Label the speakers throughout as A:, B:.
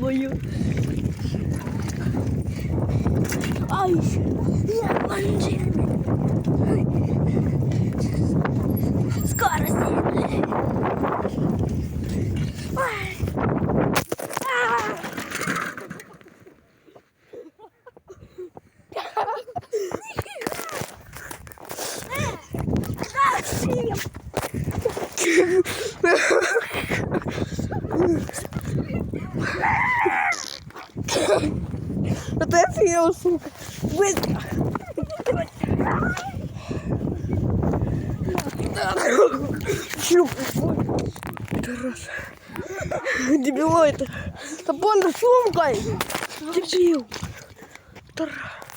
A: Бою. Ай, я манжеме.
B: Это я сука. Быстро. Тарас. Дебилоид. Топон с сумкой. Дебил. Тарас.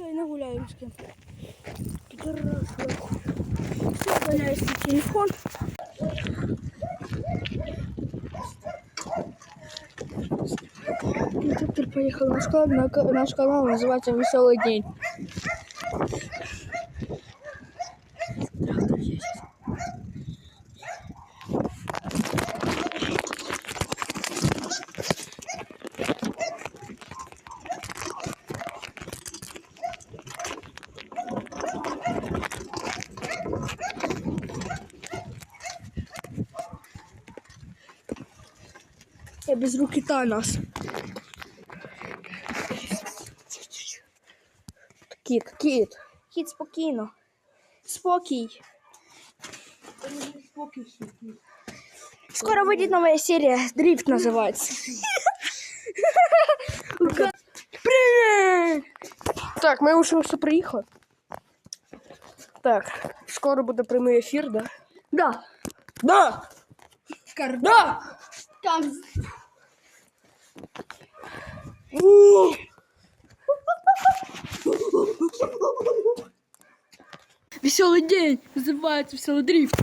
A: Все, и нагуляем с кем. Все, удаляйся телефон. Доктор поехал на ка- наш канал называется «Веселый день». Я без руки Танос.
B: Кит, кит.
A: Кіт, спокійно. Спокій. Скоро выйдет новая серия. Дрифт называется. Привет!
B: Так, ми вже все приїхали. Так, скоро буде прямий ефір, да?
A: Да.
B: Да! Да!
A: Как? Веселый день. Называется веселый дрифт.